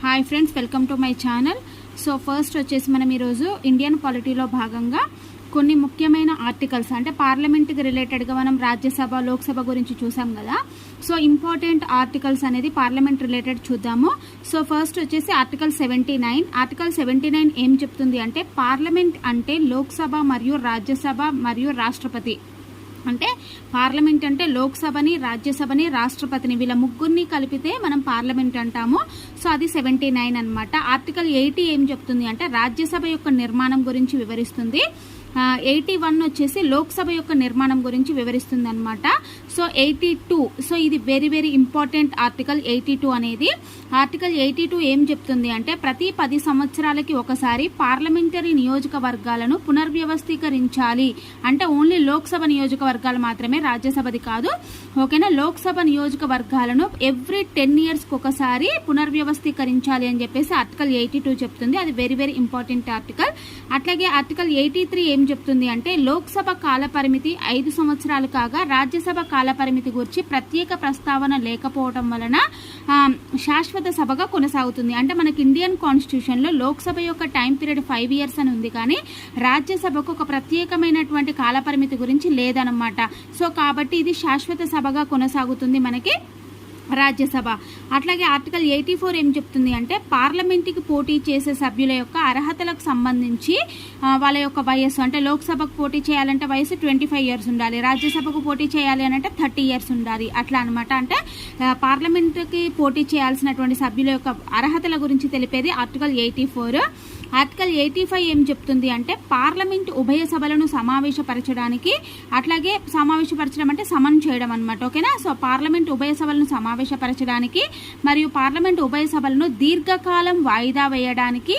Hi friends welcome to my channel so first వచ్చేసి మనం ఈరోజు ఇండియన్ పాలిటీలో భాగంగా కొన్ని ముఖ్యమైన ఆర్టికల్స్ అంటే పార్లమెంట్కి రిలేటెడ్గా మనం రాజ్యసభ లోక్సభ గురించి చూసాం కదా. సో ఇంపార్టెంట్ ఆర్టికల్స్ అనేది పార్లమెంట్ రిలేటెడ్ చూద్దాము. సో ఫస్ట్ వచ్చేసి article seventy nine article seventy nine ఏం చెప్తుంది అంటే పార్లమెంట్ అంటే లోక్సభ మరియు రాజ్యసభ మరియు రాష్ట్రపతి. అంటే పార్లమెంట్ అంటే లోక్సభని రాజ్యసభని రాష్ట్రపతిని వీళ్ళ ముగ్గురిని కలిపితే మనం పార్లమెంట్ అంటాము. సో అది సెవెంటీ నైన్ అనమాట ఆర్టికల్ ఎయిటీ ఏం చెప్తుంది అంటే రాజ్యసభ యొక్క నిర్మాణం గురించి వివరిస్తుంది. ఎయిటీ వన్ వచ్చేసి లోక్సభ యొక్క నిర్మాణం గురించి వివరిస్తుంది అనమాట సో ఎయిటీ టూ సో ఇది very very important article eighty two అనేది. ఆర్టికల్ ఎయిటీ టూ ఏం చెప్తుంది అంటే ప్రతి పది సంవత్సరాలకి ఒకసారి పార్లమెంటరీ నియోజకవర్గాలను పునర్వ్యవస్థీకరించాలి. అంటే ఓన్లీ లోక్సభ నియోజకవర్గాలు మాత్రమే రాజ్యసభది కాదు. ఓకేనా? లోక్సభ నియోజకవర్గాలను ఎవ్రీ టెన్ ఇయర్స్కి ఒకసారి పునర్వ్యవస్థీకరించాలి అని చెప్పేసి ఆర్టికల్ ఎయిటీ టూ చెప్తుంది. అది వెరీ వెరీ ఇంపార్టెంట్ ఆర్టికల్ అట్లాగే ఆర్టికల్ ఎయిటీ త్రీ ఏం చెప్తుంది అంటే లోక్సభ కాలపరిమితి ఐదు సంవత్సరాలు కాగా రాజ్యసభ కాలపరిమితి గురించి ప్రత్యేక ప్రస్తావన లేకపోవటం వలన శాశ్వత సభగా కొనసాగుతుంది. అంటే మనకి ఇండియన్ కాన్స్టిట్యూషన్లో లోక్సభ యొక్క టైం పీరియడ్ ఫైవ్ ఇయర్స్ అని ఉంది కానీ రాజ్యసభకు ఒక ప్రత్యేకమైనటువంటి కాలపరిమితి గురించి లేదనమాట సో కాబట్టి ఇది శాశ్వత సభగా కొనసాగుతుంది మనకి రాజ్యసభ. అట్లాగే ఆర్టికల్ ఎయిటీ ఫోర్ ఏం చెప్తుంది అంటే పార్లమెంట్కి పోటీ చేసే సభ్యుల యొక్క అర్హతలకు సంబంధించి వాళ్ళ యొక్క వయస్సు అంటే లోక్సభకు పోటీ చేయాలంటే వయసు ట్వంటీ ఫైవ్ ఇయర్స్ ఉండాలి. రాజ్యసభకు పోటీ చేయాలి అని అంటే థర్టీ ఇయర్స్ ఉండాలి. అట్లా అనమాట అంటే పార్లమెంటుకి పార్లమెంట్కి పోటీ చేయాల్సినటువంటి సభ్యుల యొక్క అర్హతల గురించి తెలిపేది article eighty four. Article eighty five ఏం చెప్తుంది అంటే పార్లమెంట్ ఉభయ సభలను సమావేశపరచడానికి అట్లాగే సమావేశపరచడం అంటే సమన్ చేయడం అనమాట ఓకేనా? సో పార్లమెంట్ ఉభయ సభలను సమావేశపరచడానికి మరియు పార్లమెంట్ ఉభయ సభలను దీర్ఘకాలం వాయిదా వేయడానికి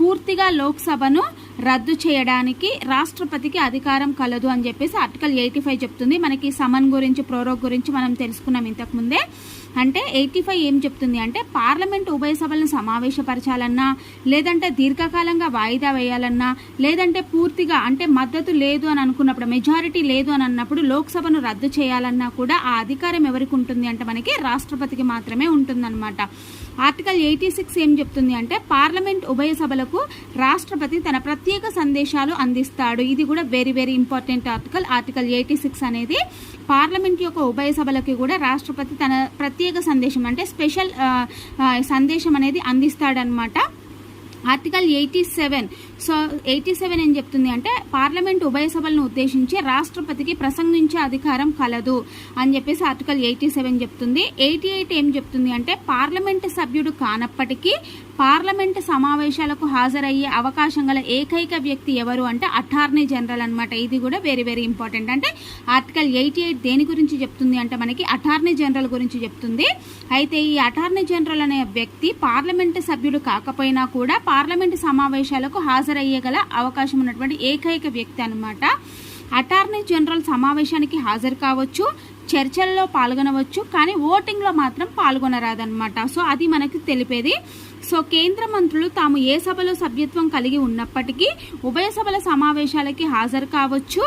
పూర్తిగా లోక్సభను రద్దు చేయడానికి రాష్ట్రపతికి అధికారం కలదు అని చెప్పేసి ఆర్టికల్ ఎయిటీ ఫైవ్ చెప్తుంది. మనకి సమన్ గురించి ప్రోరోగ్ గురించి మనం తెలుసుకున్నాం ఇంతకుముందే అంటే ఎయిటీ ఫైవ్ ఏం చెప్తుంది అంటే పార్లమెంట్ ఉభయ సభలను సమావేశపరచాలన్నా లేదంటే దీర్ఘకాలంగా వాయిదా వేయాలన్నా లేదంటే పూర్తిగా అంటే మద్దతు లేదు అని అనుకున్నప్పుడు మెజారిటీ లేదు అని అన్నప్పుడు లోక్సభను రద్దు చేయాలన్నా కూడా ఆ అధికారం ఎవరికి ఉంటుంది అంటే మనకి రాష్ట్రపతికి మాత్రమే ఉంటుందన్నమాట. ఆర్టికల్ ఎయిటీ సిక్స్ ఏం చెప్తుంది అంటే పార్లమెంట్ ఉభయ సభలకు రాష్ట్రపతి తన ప్రత్యేక సందేశాలు అందిస్తాడు. ఇది కూడా very very important article article eighty six అనేది పార్లమెంట్ యొక్క ఉభయ సభలకి కూడా రాష్ట్రపతి తన ప్రత్యేక సందేశం అంటే స్పెషల్ సందేశం అనేది అందిస్తాడనమాట article eighty seven so eighty seven ఏం చెప్తుంది అంటే పార్లమెంట్ ఉభయ సభలను ఉద్దేశించి రాష్ట్రపతికి ప్రసంగించే అధికారం కలదు అని చెప్పేసి ఆర్టికల్ ఎయిటీ సెవెన్ చెప్తుంది. ఎయిటీ ఎయిట్ ఏం చెప్తుంది అంటే పార్లమెంట్ సభ్యుడు కానప్పటికీ పార్లమెంట్ సమావేశాలకు హాజరయ్యే అవకాశం గల ఏకైక వ్యక్తి ఎవరు అంటే అటార్నీ జనరల్ అన్నమాట. ఇది కూడా వెరీ వెరీ ఇంపార్టెంట్ అంటే ఆర్టికల్ ఎయిటీ ఎయిట్ దేని గురించి చెప్తుంది అంటే మనకి అటార్నీ జనరల్ గురించి చెప్తుంది. అయితే ఈ అటార్నీ జనరల్ అనే వ్యక్తి పార్లమెంట్ సభ్యుడు కాకపోయినా కూడా పార్లమెంట్ సమావేశాలకు హాజరయ్యగల అవకాశం ఉన్నటువంటి ఏకైక వ్యక్తి అనమాట అటార్నీ జనరల్ సమావేశానికి హాజరు కావచ్చు చర్చల్లో పాల్గొనవచ్చు కానీ ఓటింగ్లో మాత్రం పాల్గొనరాదనమాట సో అది మనకు తెలిపేది. సో కేంద్ర మంత్రులు తాము ఏ సభలో సభ్యత్వం కలిగి ఉన్నప్పటికీ ఉభయ సభల సమావేశాలకి హాజరు కావచ్చు.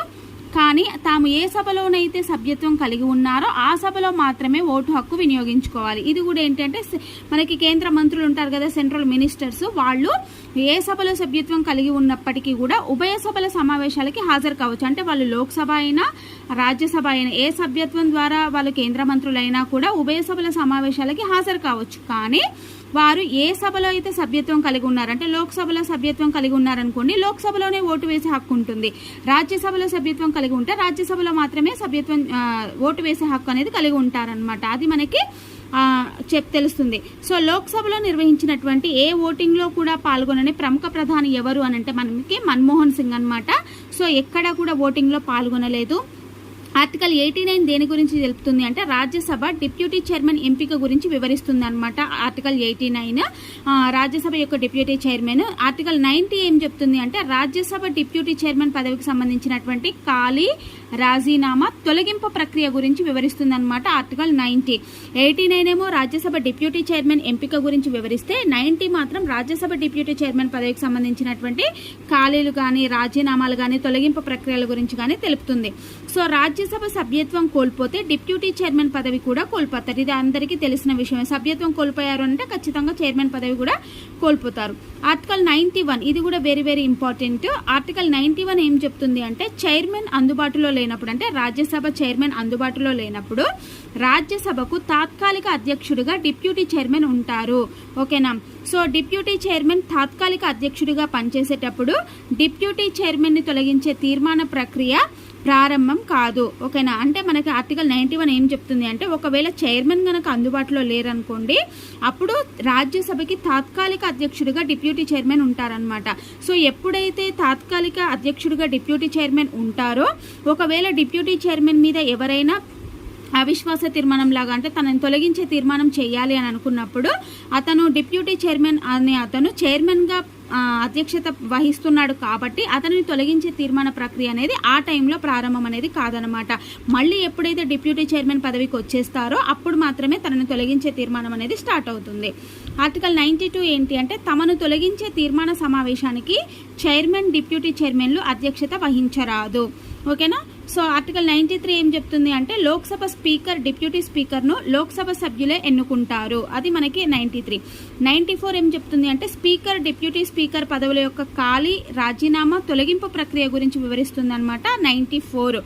కానీ తాము ఏ సభలోనైతే సభ్యత్వం కలిగి ఉన్నారో ఆ సభలో మాత్రమే ఓటు హక్కు వినియోగించుకోవాలి. ఇది కూడా ఏంటంటే మనకి కేంద్ర మంత్రులు ఉంటారు కదా సెంట్రల్ మినిస్టర్స్ వాళ్ళు ఏ సభలో సభ్యత్వం కలిగి ఉన్నప్పటికీ కూడా ఉభయ సభల సమావేశాలకి హాజరు కావచ్చు. అంటే వాళ్ళు లోక్సభ అయినా రాజ్యసభ అయినా ఏ సభ్యత్వం ద్వారా వాళ్ళు కేంద్ర మంత్రులైనా కూడా ఉభయ సభల సమావేశాలకి హాజరు కావచ్చు. కానీ వారు ఏ సభలో అయితే సభ్యత్వం కలిగి ఉన్నారంటే లోక్సభలో సభ్యత్వం కలిగి ఉన్నారనుకోండి లోక్సభలోనే ఓటు వేసే హక్కు ఉంటుంది. రాజ్యసభలో సభ్యత్వం కలిగి ఉంటే రాజ్యసభలో మాత్రమే సభ్యత్వం ఓటు వేసే హక్కు అనేది కలిగి ఉంటారనమాట అది మనకి చెప్ తెలుస్తుంది. సో లోక్సభలో నిర్వహించినటువంటి ఏ ఓటింగ్లో కూడా పాల్గొనని ప్రముఖ ప్రధాని ఎవరు అని అంటే మనకి మన్మోహన్ సింగ్ అనమాట సో ఎక్కడ కూడా ఓటింగ్లో పాల్గొనలేదు. ఆర్టికల్ ఎయిటీ నైన్ దేని గురించి తెలుపుతుంది అంటే రాజ్యసభ డిప్యూటీ చైర్మన్ ఎంపిక గురించి వివరిస్తుంది అనమాట ఆర్టికల్ ఎయిటీ నైన్ రాజ్యసభ యొక్క డిప్యూటీ చైర్మన్. ఆర్టికల్ నైన్టీ ఏం చెప్తుంది అంటే రాజ్యసభ డిప్యూటీ చైర్మన్ పదవికి సంబంధించినటువంటి ఖాళీ రాజీనామా తొలగింపు ప్రక్రియ గురించి వివరిస్తుంది అనమాట ఆర్టికల్ నైన్టీ. ఎయిటీ నైన్ ఏమో రాజ్యసభ డిప్యూటీ చైర్మన్ ఎంపిక గురించి వివరిస్తే నైన్టీ మాత్రం రాజ్యసభ డిప్యూటీ చైర్మన్ పదవికి సంబంధించినటువంటి ఖాళీలు కానీ రాజీనామాలు కానీ తొలగింపు ప్రక్రియల గురించి కానీ తెలుపుతుంది. సో రాజ్య రాజ్యసభ సభ్యత్వం కోల్పోతే డిప్యూటీ చైర్మన్ పదవి కూడా కోల్పోతారు. ఇది అందరికీ తెలిసిన విషయమే. సభ్యత్వం కోల్పోయారు అంటే ఖచ్చితంగా చైర్మన్ పదవి కూడా కోల్పోతారు. ఆర్టికల్ నైన్టీ వన్ ఇది కూడా very very important article ninety one ఏం చెప్తుంది అంటే చైర్మన్ అందుబాటులో లేనప్పుడు అంటే రాజ్యసభ చైర్మన్ అందుబాటులో లేనప్పుడు రాజ్యసభకు తాత్కాలిక అధ్యక్షుడిగా డిప్యూటీ చైర్మన్ ఉంటారు. ఓకేనా? సో డిప్యూటీ చైర్మన్ తాత్కాలిక అధ్యక్షుడిగా పనిచేసేటప్పుడు డిప్యూటీ చైర్మన్ని తొలగించే తీర్మాన ప్రక్రియ ప్రారంభం కాదు ఓకేనా? అంటే మనకి ఆర్టికల్ నైన్టీ వన్ ఏం చెప్తుంది అంటే ఒకవేళ చైర్మన్ గనక అందుబాటులో లేరనుకోండి అప్పుడు రాజ్యసభకి తాత్కాలిక అధ్యక్షుడిగా డిప్యూటీ చైర్మన్ ఉంటారనమాట సో ఎప్పుడైతే తాత్కాలిక అధ్యక్షుడిగా డిప్యూటీ చైర్మన్ ఉంటారో ఒకవేళ డిప్యూటీ చైర్మన్ మీద ఎవరైనా అవిశ్వాస తీర్మానం లాగా అంటే తనని తొలగించే తీర్మానం చేయాలి అని అనుకున్నప్పుడు అతను డిప్యూటీ చైర్మన్ అనే అతను చైర్మన్గా అధ్యక్షత వహిస్తున్నాడు కాబట్టి అతనిని తొలగించే తీర్మాన ప్రక్రియ అనేది ఆ టైంలో ప్రారంభం అనేది కాదనమాట మళ్ళీ ఎప్పుడైతే డిప్యూటీ చైర్మన్ పదవికి వచ్చేస్తారో అప్పుడు మాత్రమే తనని తొలగించే తీర్మానం అనేది స్టార్ట్ అవుతుంది. ఆర్టికల్ నైన్టీ టూ ఏంటి అంటే తమను తొలగించే తీర్మాన సమావేశానికి చైర్మన్ డిప్యూటీ చైర్మన్లు అధ్యక్షత వహించరాదు. ఓకేనా? సో ఆర్టికల్ నైన్టీ త్రీ ఏం చెప్తుంది అంటే లోక్సభ స్పీకర్ డిప్యూటీ స్పీకర్ను లోక్సభ సభ్యులే ఎన్నుకుంటారు. అది మనకి నైన్టీ త్రీ. నైన్టీ ఫోర్ ఏం చెప్తుంది అంటే స్పీకర్ డిప్యూటీ స్పీకర్ పదవుల యొక్క ఖాళీ రాజీనామా తొలగింపు ప్రక్రియ గురించి వివరిస్తుంది అనమాట నైన్టీ ఫోర్.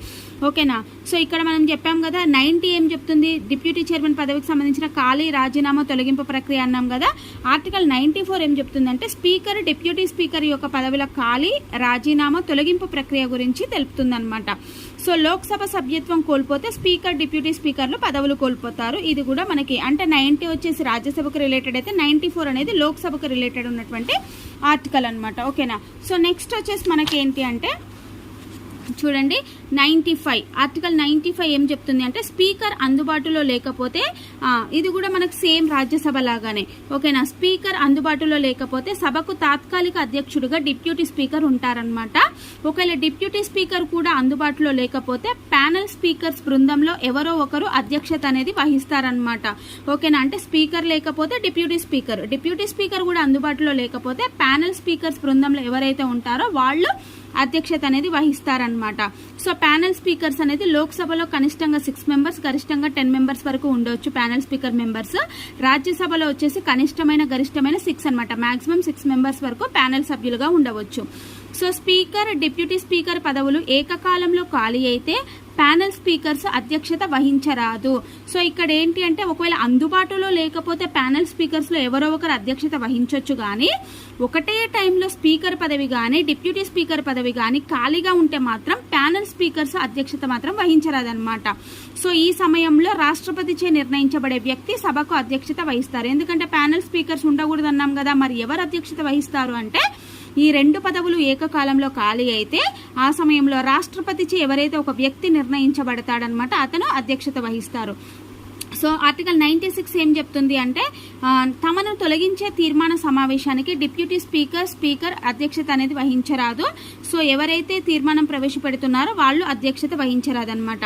ఓకేనా? సో ఇక్కడ మనం చెప్పాం కదా నైన్టీ ఏం చెప్తుంది? డిప్యూటీ చైర్మన్ పదవికి సంబంధించిన ఖాళీ రాజీనామా తొలగింపు ప్రక్రియ అన్నాం కదా ఆర్టికల్ నైన్టీ ఫోర్ ఏం చెప్తుంది అంటే స్పీకర్ డిప్యూటీ స్పీకర్ యొక్క పదవుల ఖాళీ రాజీనామా తొలగింపు ప్రక్రియ గురించి తెలుపుతుంది సో లోక్సభ సభ్యత్వం కోల్పోతే స్పీకర్ డిప్యూటీ స్పీకర్లు పదవులు కోల్పోతారు. ఇది కూడా మనకి అంటే నైన్టీ వచ్చేసి రాజ్యసభకు రిలేటెడ్ అయితే నైన్టీ ఫోర్ అనేది లోక్సభకు రిలేటెడ్ ఉన్నటువంటి ఆర్టికల్ అనమాట ఓకేనా? సో నెక్స్ట్ వచ్చేసి మనకి ఏంటి అంటే చూడండి ninety five article ninety five ఏం చెప్తుంది అంటే స్పీకర్ అందుబాటులో లేకపోతే ఇది కూడా మనకు సేమ్ రాజ్యసభ లాగానే. ఓకేనా స్పీకర్ అందుబాటులో లేకపోతే సభకు తాత్కాలిక అధ్యక్షుడిగా డిప్యూటీ స్పీకర్ ఉంటారనమాట ఒకవేళ డిప్యూటీ స్పీకర్ కూడా అందుబాటులో లేకపోతే ప్యానల్ స్పీకర్స్ బృందంలో ఎవరో ఒకరు అధ్యక్షత అనేది వహిస్తారనమాట ఓకేనా అంటే స్పీకర్ లేకపోతే డిప్యూటీ స్పీకర్. డిప్యూటీ స్పీకర్ కూడా అందుబాటులో లేకపోతే ప్యానల్ స్పీకర్స్ బృందంలో ఎవరైతే ఉంటారో వాళ్ళు అధ్యక్షత అనేది వహిస్తారనమాట సో ప్యానల్ స్పీకర్స్ అనేది లోక్సభలో కనిష్టంగా సిక్స్ మెంబర్స్ గరిష్టంగా టెన్ మెంబర్స్ వరకు ఉండొచ్చు ప్యానల్ స్పీకర్ మెంబర్స్ రాజ్యసభలో వచ్చేసి కనిష్టమైన గరిష్టమైన సిక్స్ అనమాట మాక్సిమం సిక్స్ మెంబర్స్ వరకు ప్యానెల్ సభ్యులుగా ఉండవచ్చు. సో స్పీకర్ డిప్యూటీ స్పీకర్ పదవులు ఏకకాలంలో ఖాళీ అయితే ప్యానల్ స్పీకర్స్ అధ్యక్షత వహించరాదు. సో ఇక్కడ ఏంటి అంటే ఒకవేళ అందుబాటులో లేకపోతే ప్యానెల్ స్పీకర్స్లో ఎవరో ఒకరు అధ్యక్షత వహించవచ్చు కానీ ఒకటే టైంలో స్పీకర్ పదవి కానీ డిప్యూటీ స్పీకర్ పదవి కానీ ఖాళీగా ఉంటే మాత్రం ప్యానల్ స్పీకర్స్ అధ్యక్షత మాత్రం వహించరాదనమాట సో ఈ సమయంలో రాష్ట్రపతిచే నిర్ణయించబడే వ్యక్తి సభకు అధ్యక్షత వహిస్తారు. ఎందుకంటే ప్యానల్ స్పీకర్స్ ఉండకూడదు అన్నాం కదా మరి ఎవరు అధ్యక్షత వహిస్తారు అంటే ఈ రెండు పదవులు ఏకకాలంలో ఖాళీ అయితే ఆ సమయంలో రాష్ట్రపతిచే ఎవరైతే ఒక వ్యక్తి నిర్ణయించబడతాడనమాట అతను అధ్యక్షత వహిస్తారు. సో ఆర్టికల్ నైన్టీ సిక్స్ ఏం చెప్తుంది అంటే తమను తొలగించే తీర్మాన సమావేశానికి డిప్యూటీ స్పీకర్ స్పీకర్ అధ్యక్షత అనేది వహించరాదు. సో ఎవరైతే తీర్మానం ప్రవేశపెడుతున్నారో వాళ్ళు అధ్యక్షత వహించరాదన్నమాట.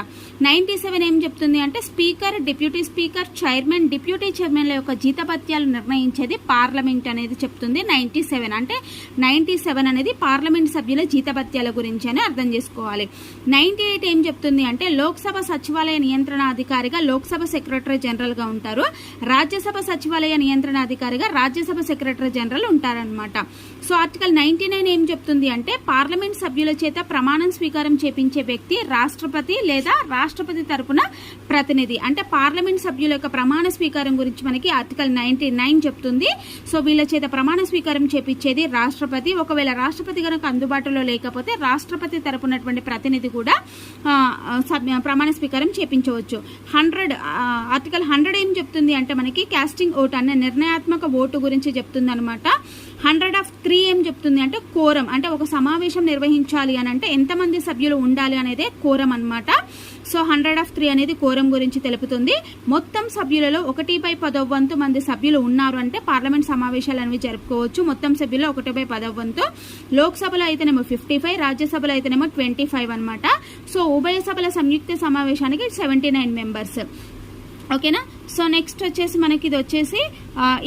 నైన్టీ సెవెన్ ఏం చెప్తుంది అంటే speaker deputy speaker chairman deputy చైర్మన్ల యొక్క జీతభత్యాలు నిర్ణయించేది పార్లమెంట్ అనేది చెప్తుంది నైన్టీ సెవెన్. అంటే నైన్టీ సెవెన్ అనేది పార్లమెంట్ సభ్యుల జీతభత్యాల గురించి అని అర్థం చేసుకోవాలి. నైన్టీ ఎయిట్ ఏం చెప్తుంది అంటే లోక్సభ సచివాలయ నియంత్రణ అధికారిగా లోక్సభ సెక్రటరీ జనరల్గా ఉంటారు. రాజ్యసభ సచివాలయ నియంత్రణ అధికారిగా రాజ్యసభ సెక్రటరీ జనరల్ ఉంటారన్నమాట. సో ఆర్టికల్ నైన్టీ నైన్ ఏం చెప్తుంది అంటే పార్లమెంట్ సభ్యుల చేత ప్రమాణం స్వీకారం చేపించే వ్యక్తి రాష్ట్రపతి లేదా రాష్ట్రపతి తరపున ప్రతినిధి. అంటే పార్లమెంట్ సభ్యుల యొక్క ప్రమాణ స్వీకారం గురించి మనకి ఆర్టికల్ నైన్టీ నైన్ చెప్తుంది. సో వీళ్ళ చేత ప్రమాణ స్వీకారం చేపించేది రాష్ట్రపతి. ఒకవేళ రాష్ట్రపతి కనుక అందుబాటులో లేకపోతే రాష్ట్రపతి తరపునటువంటి ప్రతినిధి కూడా ప్రమాణ స్వీకారం చేపించవచ్చు. హండ్రెడ్ ఆర్టికల్ హండ్రెడ్ ఏం చెప్తుంది అంటే మనకి కాస్టింగ్ ఓట్ అనే నిర్ణయాత్మక ఓటు గురించి చెప్తుంది అనమాట హండ్రెడ్ ఆఫ్ త్రీ ఏం చెప్తుంది అంటే కోరం అంటే ఒక సమావేశం నిర్వహించాలి అని అంటే ఎంతమంది సభ్యులు ఉండాలి అనేదే కోరం అనమాట సో హండ్రెడ్ ఆఫ్ త్రీ అనేది కోరం గురించి తెలుపుతుంది. మొత్తం సభ్యులలో ఒకటి బై పదవంతు మంది సభ్యులు ఉన్నారు అంటే పార్లమెంట్ సమావేశాలు అనేవి జరుపుకోవచ్చు. మొత్తం సభ్యుల్లో ఒకటి బై పదవ వంతు లోక్సభలో అయితేనేమో ఫిఫ్టీ ఫైవ్ రాజ్యసభలో అయితేనేమో ట్వంటీ ఫైవ్ అనమాట సో ఉభయ సభల సంయుక్త సమావేశానికి సెవెంటీ నైన్ మెంబర్స్. ఓకేనా? సో నెక్స్ట్ వచ్చేసి మనకి ఇది వచ్చేసి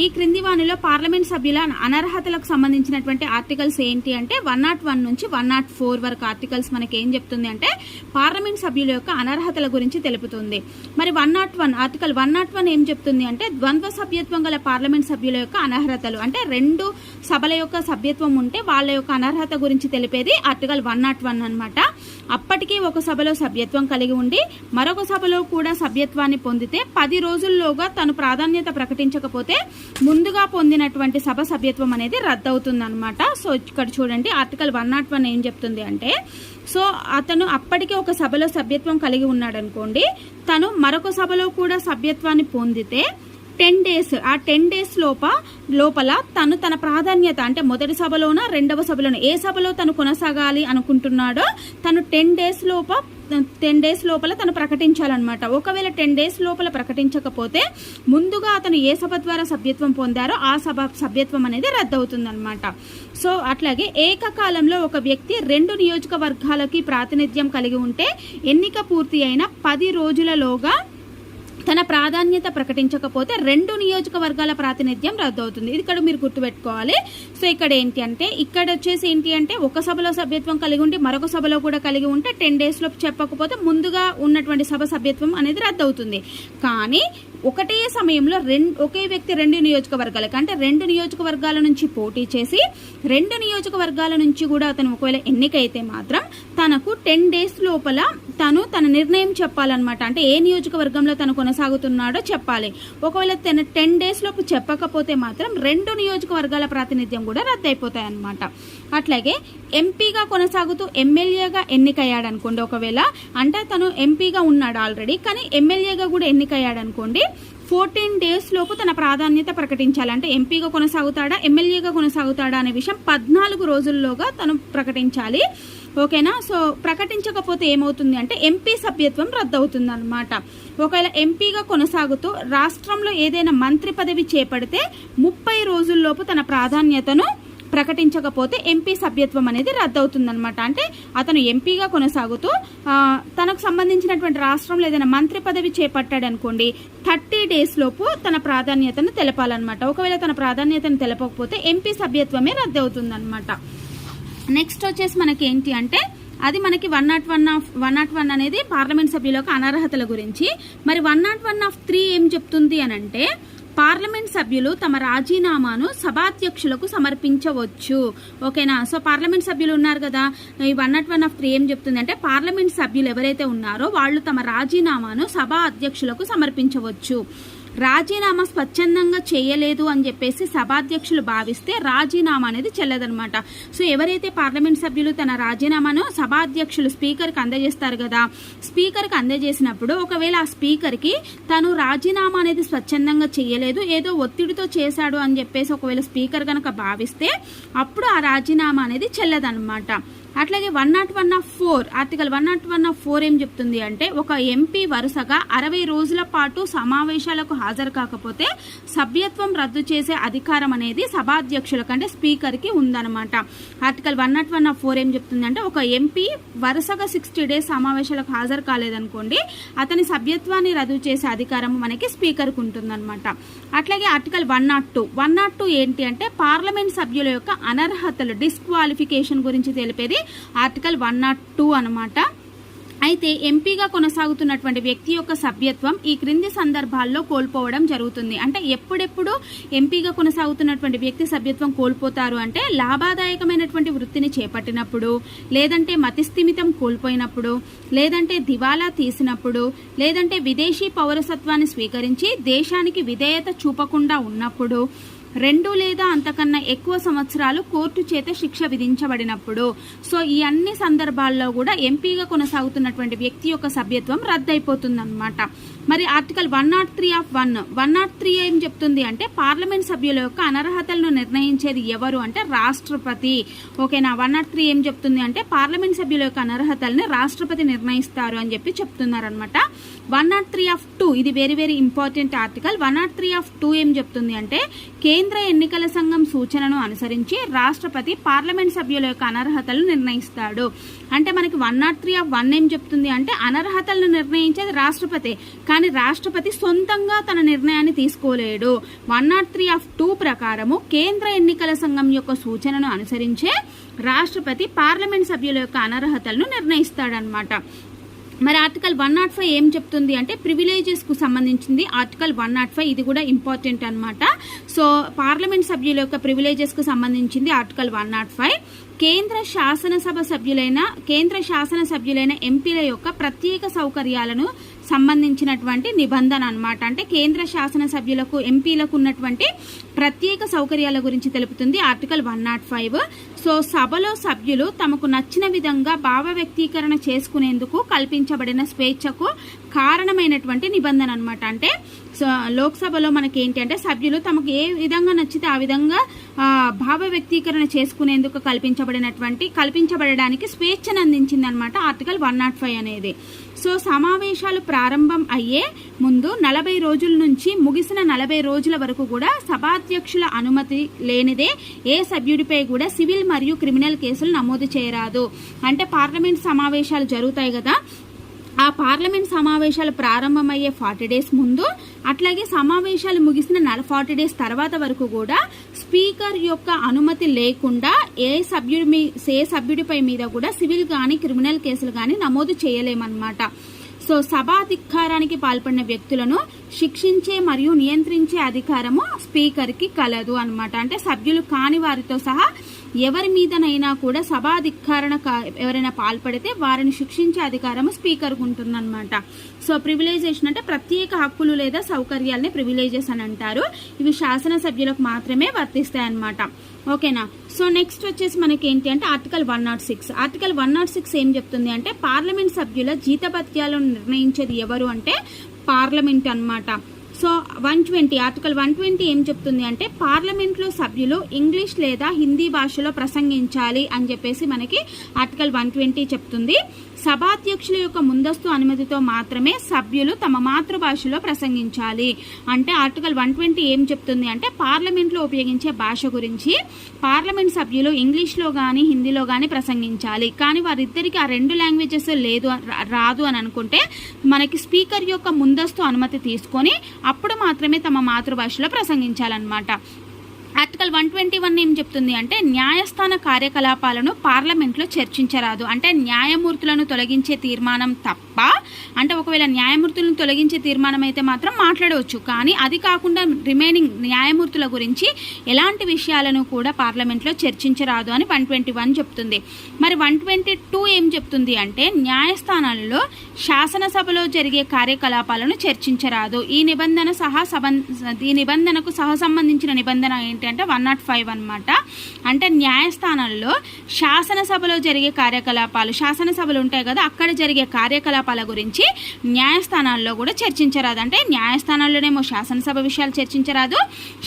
ఈ క్రింది వాణిలో పార్లమెంట్ సభ్యుల అనర్హతలకు సంబంధించినటువంటి ఆర్టికల్స్ ఏంటి అంటే వన్ నాట్ వన్ నుంచి వన్ నాట్ ఫోర్ వరకు ఆర్టికల్స్ మనకి ఏం చెప్తుంది అంటే పార్లమెంట్ సభ్యుల యొక్క అనర్హతల గురించి తెలుపుతుంది. మరి one nought one article one nought one ఏం చెప్తుంది అంటే ద్వంద్వ సభ్యత్వం గల పార్లమెంట్ సభ్యుల యొక్క అనర్హతలు. అంటే రెండు సభల యొక్క సభ్యత్వం ఉంటే వాళ్ళ యొక్క అనర్హత గురించి తెలిపేది ఆర్టికల్ వన్ నాట్ వన్ అనమాట అప్పటికీ ఒక సభలో సభ్యత్వం కలిగి ఉండి మరొక సభలో కూడా సభ్యత్వాన్ని పొందితే పది రోజుల్లోగా తను ప్రాధాన్యత ప్రకటించకపోతే ముందుగా పొందినటువంటి సభ సభ్యత్వం అనేది రద్దవుతుంది అనమాట సో ఇక్కడ చూడండి ఆర్టికల్ వన్ నాట్ వన్ ఏం చెప్తుంది అంటే సో అతను అప్పటికే ఒక సభలో సభ్యత్వం కలిగి ఉన్నాడు అనుకోండి తను మరొక సభలో కూడా సభ్యత్వాన్ని పొందితే టెన్ డేస్ ఆ టెన్ డేస్ లోప లోపల తను తన ప్రాధాన్యత అంటే మొదటి సభలోన రెండవ సభలోన ఏ సభలో తను కొనసాగాలి అనుకుంటున్నాడో తను టెన్ డేస్ లోప టెన్ డేస్ లోపల తను ప్రకటించాలన్నమాట. ఒకవేళ టెన్ డేస్ లోపల ప్రకటించకపోతే ముందుగా అతను ఏ సభ ద్వారా సభ్యత్వం పొందారో ఆ సభ సభ్యత్వం అనేది రద్దవుతుందన్నమాట. సో అట్లాగే ఏకకాలంలో ఒక వ్యక్తి రెండు నియోజకవర్గాలకి ప్రాతినిధ్యం కలిగి ఉంటే ఎన్నిక పూర్తి అయిన పది రోజులలోగా తన ప్రాధాన్యత ప్రకటించకపోతే రెండు నియోజకవర్గాల ప్రాతినిధ్యం రద్దవుతుంది. ఇది ఇక్కడ మీరు గుర్తుపెట్టుకోవాలి. సో ఇక్కడ ఏంటి అంటే ఇక్కడ వచ్చేసి ఏంటి అంటే ఒక సభలో సభ్యత్వం కలిగి ఉండి మరొక సభలో కూడా కలిగి ఉంటే టెన్ డేస్లో చెప్పకపోతే ముందుగా ఉన్నటువంటి సభ సభ్యత్వం అనేది రద్దవుతుంది. కానీ ఒకటే సమయంలో రెండు ఒకే వ్యక్తి రెండు నియోజకవర్గాలకు అంటే రెండు నియోజకవర్గాల నుంచి పోటీ చేసి రెండు నియోజకవర్గాల నుంచి కూడా అతను ఒకవేళ ఎన్నికైతే మాత్రం తనకు టెన్ డేస్ లోపల తను తన నిర్ణయం చెప్పాలన్నమాట. అంటే ఏ నియోజకవర్గంలో తను కొనసాగుతున్నాడో చెప్పాలి. ఒకవేళ తన టెన్ డేస్ లోపు చెప్పకపోతే మాత్రం రెండు నియోజకవర్గాల ప్రాతినిధ్యం కూడా రద్దయిపోతాయి అన్నమాట అట్లాగే ఎంపీగా కొనసాగుతూ ఎమ్మెల్యేగా ఎన్నికయ్యాడు అనుకోండి ఒకవేళ అంటే తను ఎంపీగా ఉన్నాడు ఆల్రెడీ కానీ ఎమ్మెల్యేగా కూడా ఎన్నికయ్యాడు అనుకోండి ఫోర్టీన్ డేస్ లోపు తన ప్రాధాన్యత ప్రకటించాలి. అంటే ఎంపీగా కొనసాగుతాడా ఎమ్మెల్యేగా కొనసాగుతాడా అనే విషయం పద్నాలుగు రోజుల్లోగా తను ప్రకటించాలి. ఓకేనా? సో ప్రకటించకపోతే ఏమవుతుంది అంటే ఎంపీ సభ్యత్వం రద్దవుతుంది అనమాట ఒకవేళ ఎంపీగా కొనసాగుతూ రాష్ట్రంలో ఏదైనా మంత్రి పదవి చేపడితే ముప్పై రోజుల్లోపు తన ప్రాధాన్యతను ప్రకటించకపోతే ఎంపీ సభ్యత్వం అనేది రద్దవుతుందన్నమాట. అంటే అతను ఎంపీగా కొనసాగుతూ తనకు సంబంధించినటువంటి రాష్ట్రంలో ఏదైనా మంత్రి పదవి చేపట్టాడు అనుకోండి థర్టీ డేస్ లోపు తన ప్రాధాన్యతను తెలపాలన్నమాట. ఒకవేళ తన ప్రాధాన్యతను తెలపకపోతే ఎంపీ సభ్యత్వమే రద్దవుతుందన్నమాట. నెక్స్ట్ వచ్చేసి మనకి ఏంటి అంటే అది మనకి one nought one of one nought one అనేది పార్లమెంట్ సభ్యులకు అనర్హతల గురించి. మరి one nought one of three ఏం చెప్తుంది అని అంటే పార్లమెంట్ సభ్యులు తమ రాజీనామాను సభాధ్యక్షులకు సమర్పించవచ్చు. ఓకేనా? సో పార్లమెంట్ సభ్యులు ఉన్నారు కదా. ఈ one nought one of three ఏం చెప్తుంది అంటే పార్లమెంట్ సభ్యులు ఎవరైతే ఉన్నారో వాళ్ళు తమ రాజీనామాను సభా అధ్యక్షులకు సమర్పించవచ్చు. రాజీనామా స్వచ్ఛందంగా చేయలేదు అని చెప్పేసి సభాధ్యక్షులు భావిస్తే రాజీనామా అనేది చెల్లదనమాట. సో ఎవరైతే పార్లమెంట్ సభ్యులు తన రాజీనామాను సభాధ్యక్షులు స్పీకర్కి అందజేస్తారు కదా స్పీకర్కి అందజేసినప్పుడు ఒకవేళ ఆ స్పీకర్కి తను రాజీనామా అనేది స్వచ్ఛందంగా చేయలేదు ఏదో ఒత్తిడితో చేశాడు అని చెప్పేసి ఒకవేళ స్పీకర్ కనుక భావిస్తే అప్పుడు ఆ రాజీనామా అనేది చెల్లదనమాట. అట్లాగే one nought one of four article one nought one of four ఏం చెప్తుంది అంటే ఒక ఎంపీ వరుసగా అరవై రోజుల పాటు సమావేశాలకు హాజరు కాకపోతే సభ్యత్వం రద్దు చేసే అధికారం అనేది సభాధ్యక్షులకు అంటే స్పీకర్కి ఉందన్నమాట. Article one nought one of four ఏం చెప్తుంది అంటే ఒక ఎంపీ వరుసగా సిక్స్టీ డేస్ సమావేశాలకు హాజరు కాలేదనుకోండి అతని సభ్యత్వాన్ని రద్దు చేసే అధికారం మనకి స్పీకర్కి ఉంటుందన్నమాట. అట్లాగే article one nought two. One nought two ఏంటి అంటే పార్లమెంట్ సభ్యుల యొక్క అనర్హతలు డిస్క్వాలిఫికేషన్ గురించి తెలిపేది ఆర్టికల్ వన్ నాట్ టూ అనమాట అయితే ఎంపీగా కొనసాగుతున్నటువంటి వ్యక్తి యొక్క సభ్యత్వం ఈ క్రింది సందర్భాల్లో కోల్పోవడం జరుగుతుంది. అంటే ఎప్పుడెప్పుడు ఎంపీగా కొనసాగుతున్నటువంటి వ్యక్తి సభ్యత్వం కోల్పోతారు అంటే లాభాదాయకమైనటువంటి వృత్తిని చేపట్టినప్పుడు లేదంటే మతిస్థిమితం కోల్పోయినప్పుడు లేదంటే దివాలా తీసినప్పుడు లేదంటే విదేశీ పౌరసత్వాన్ని స్వీకరించి దేశానికి విధేయత చూపకుండా ఉన్నప్పుడు రెండు లేదా అంతకన్నా ఎక్కువ సంవత్సరాలు కోర్టు చేత శిక్ష విధించబడినప్పుడు. సో ఈ అన్ని సందర్భాల్లో కూడా ఎంపీగా కొనసాగుతున్నటువంటి వ్యక్తి యొక్క సభ్యత్వం రద్దయిపోతుందన్నమాట. మరి article one nought three of one. One nought three ఏం చెప్తుంది అంటే పార్లమెంట్ సభ్యుల యొక్క అనర్హతలను నిర్ణయించేది ఎవరు అంటే రాష్ట్రపతి. ఓకేనా? వన్ నాట్ త్రీ ఏం చెప్తుంది అంటే పార్లమెంట్ సభ్యుల యొక్క అనర్హతల్ని రాష్ట్రపతి నిర్ణయిస్తారు అని చెప్పి చెప్తున్నారనమాట one nought three of two ఇది very very important article. One nought three of two ఏం చెప్తుంది అంటే కేంద్ర ఎన్నికల సంఘం సూచనను అనుసరించి రాష్ట్రపతి పార్లమెంట్ సభ్యుల యొక్క అనర్హతలు నిర్ణయిస్తాడు. అంటే మనకి one nought three of one ఏం చెప్తుంది అంటే అనర్హతలను నిర్ణయించేది రాష్ట్రపతి. కానీ రాష్ట్రపతి సొంతంగా తన నిర్ణయాన్ని తీసుకోలేడు. One nought three of two ప్రకారము కేంద్ర ఎన్నికల సంఘం యొక్క సూచనను అనుసరించే రాష్ట్రపతి పార్లమెంట్ సభ్యుల యొక్క అనర్హతలను నిర్ణయిస్తాడనమాట మరి ఆర్టికల్ వన్ నాట్ ఫైవ్ ఏం చెప్తుంది అంటే ప్రివిలేజెస్కు సంబంధించింది ఆర్టికల్ వన్ నాట్ ఫైవ్ ఇది కూడా ఇంపార్టెంట్ అనమాట సో పార్లమెంట్ సభ్యుల యొక్క ప్రివిలేజెస్కు సంబంధించింది ఆర్టికల్ వన్ నాట్ ఫైవ్. కేంద్ర శాసనసభ సభ్యులైన కేంద్ర శాసన సభ్యులైన ఎంపీల యొక్క ప్రత్యేక సౌకర్యాలను సంబంధించినటువంటి నిబంధన అన్నమాట. అంటే కేంద్ర శాసన సభ్యులకు ఎంపీలకు ఉన్నటువంటి ప్రత్యేక సౌకర్యాల గురించి తెలుపుతుంది article one nought five. So సభలో సభ్యులు తమకు నచ్చిన విధంగా భావ వ్యక్తీకరణ చేసుకునేందుకు కల్పించబడిన స్వేచ్ఛకు కారణమైనటువంటి నిబంధన అనమాట అంటే సో లోక్సభలో మనకి ఏంటి అంటే సభ్యులు తమకు ఏ విధంగా నచ్చితే ఆ విధంగా భావ వ్యక్తీకరణ చేసుకునేందుకు కల్పించబడినటువంటి కల్పించబడడానికి స్వేచ్ఛను అందించింది అనమాట ఆర్టికల్ వన్ నాట్ ఫైవ్ అనేది. సో సమావేశాలు ప్రారంభం అయ్యే ముందు నలభై రోజుల నుంచి ముగిసిన నలభై రోజుల వరకు కూడా సభాధ్యక్షుల అనుమతి లేనిదే ఏ సభ్యుడిపై కూడా సివిల్ మరియు క్రిమినల్ కేసులు నమోదు చేయరాదు. అంటే పార్లమెంట్ సమావేశాలు జరుగుతాయి కదా. ఆ పార్లమెంట్ సమావేశాలు ప్రారంభమయ్యే ఫార్టీ డేస్ ముందు అట్లాగే సమావేశాలు ముగిసిన నల ఫార్టీ డేస్ తర్వాత వరకు కూడా స్పీకర్ యొక్క అనుమతి లేకుండా ఏ సభ్యుడి మీ ఏ సభ్యుడిపై మీద కూడా సివిల్ కానీ క్రిమినల్ కేసులు కానీ నమోదు చేయలేమన్నమాట. సో సభాధికారానికి పాల్పడిన వ్యక్తులను శిక్షించే మరియు నియంత్రించే అధికారము స్పీకర్కి కలదు అన్నమాట. అంటే సభ్యులు కాని వారితో సహా ఎవరి మీదనైనా కూడా సభాధికారణ కా- ఎవరైనా పాల్పడితే వారిని శిక్షించే అధికారం స్పీకర్కు ఉంటుందన్నమాట సో ప్రివిలైజేషన్ అంటే ప్రత్యేక హక్కులు లేదా సౌకర్యాలని ప్రివిలేజెస్ అని అంటారు. ఇవి శాసనసభ్యులకు మాత్రమే వర్తిస్తాయి అన్నమాట ఓకేనా? సో నెక్స్ట్ వచ్చేసి మనకి ఏంటి అంటే article one nought six. Article one nought six ఏం చెప్తుంది అంటే పార్లమెంట్ సభ్యుల జీతభత్యాలను నిర్ణయించేది ఎవరు అంటే పార్లమెంట్ అన్నమాట. So one twenty article one twenty ఏం చెప్తుంది అంటే పార్లమెంట్లో సభ్యులు ఇంగ్లీష్ లేదా హిందీ భాషలో ప్రసంగించాలి అని చెప్పేసి మనకి ఆర్టికల్ వన్ ట్వంటీ చెప్తుంది. సభాధ్యక్షుల యొక్క ముందస్తు అనుమతితో మాత్రమే సభ్యులు తమ మాతృభాషలో ప్రసంగించాలి. అంటే ఆర్టికల్ వన్ ట్వంటీ ఏం చెప్తుంది అంటే పార్లమెంట్లో ఉపయోగించే భాష గురించి పార్లమెంట్ సభ్యులు ఇంగ్లీష్లో కానీ హిందీలో కానీ ప్రసంగించాలి. కానీ వారిద్దరికి ఆ రెండు లాంగ్వేజెస్ లేదు రా- రాదు అని అనుకుంటే మనకి స్పీకర్ యొక్క ముందస్తు అనుమతి తీసుకొని అప్పుడు మాత్రమే తమ మాతృభాషలో ప్రసంగించాలన్నమాట. ఆర్టికల్ వన్ ట్వంటీ వన్ ఏం చెప్తుంది అంటే న్యాయస్థాన కార్యకలాపాలను పార్లమెంట్లో చర్చించరాదు. అంటే న్యాయమూర్తులను తొలగించే తీర్మానం తప్ప అంటే ఒకవేళ న్యాయమూర్తులను తొలగించే తీర్మానం అయితే మాత్రం మాట్లాడవచ్చు. కానీ అది కాకుండా రిమైనింగ్ న్యాయమూర్తుల గురించి ఎలాంటి విషయాలను కూడా పార్లమెంట్లో చర్చించరాదు అని వన్ ట్వంటీ వన్ చెప్తుంది. మరి వన్ ట్వంటీ టూ ఏం చెప్తుంది అంటే న్యాయస్థానాలలో శాసనసభలో జరిగే కార్యకలాపాలను చర్చించరాదు. ఈ నిబంధన సహా సబం ఈ నిబంధనకు సహ సంబంధించిన నిబంధన ఏంటి అంటే వన్ నాట్ ఫైవ్ అనమాట అంటే న్యాయస్థానాల్లో శాసనసభలో జరిగే కార్యకలాపాలు శాసనసభలు ఉంటాయి కదా అక్కడ జరిగే కార్యకలాపాల గురించి న్యాయస్థానాల్లో కూడా చర్చించరాదు. అంటే న్యాయస్థానాల్లోనేమో శాసనసభ విషయాలు చర్చించరాదు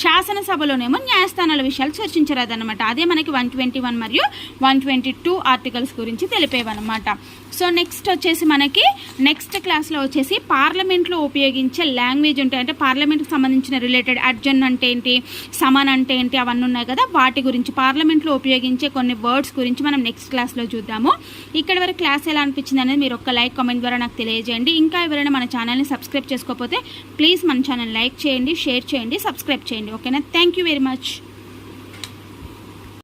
శాసనసభలోనేమో న్యాయస్థానాల విషయాలు చర్చించరాదు అనమాట అదే మనకి వన్ ట్వంటీ వన్ మరియు వన్ ట్వంటీ టూ ఆర్టికల్స్ గురించి తెలిపేవన్నమాట. సో నెక్స్ట్ వచ్చేసి మనకి నెక్స్ట్ క్లాస్లో వచ్చేసి పార్లమెంట్లో ఉపయోగించే లాంగ్వేజ్ ఉంటాయి. అంటే పార్లమెంట్కి సంబంధించిన రిలేటెడ్ అర్జన్ అంటే ఏంటి సమాన్ అంటే ఏంటి అవన్నీ ఉన్నాయి కదా. వాటి గురించి పార్లమెంట్లో ఉపయోగించే కొన్ని వర్డ్స్ గురించి మనం నెక్స్ట్ క్లాస్లో చూద్దాము. ఇక్కడ వరకు క్లాస్ ఎలా అనిపించింది అనేది మీరు ఒక్క లైక్ కామెంట్ ద్వారా నాకు తెలియజేయండి. ఇంకా ఎవరైనా మన ఛానల్ని సబ్స్క్రైబ్ చేసుకోకపోతే ప్లీజ్ మన ఛానల్ లైక్ చేయండి షేర్ చేయండి సబ్స్క్రైబ్ చేయండి. ఓకేనా థ్యాంక్ యూ వెరీ మచ్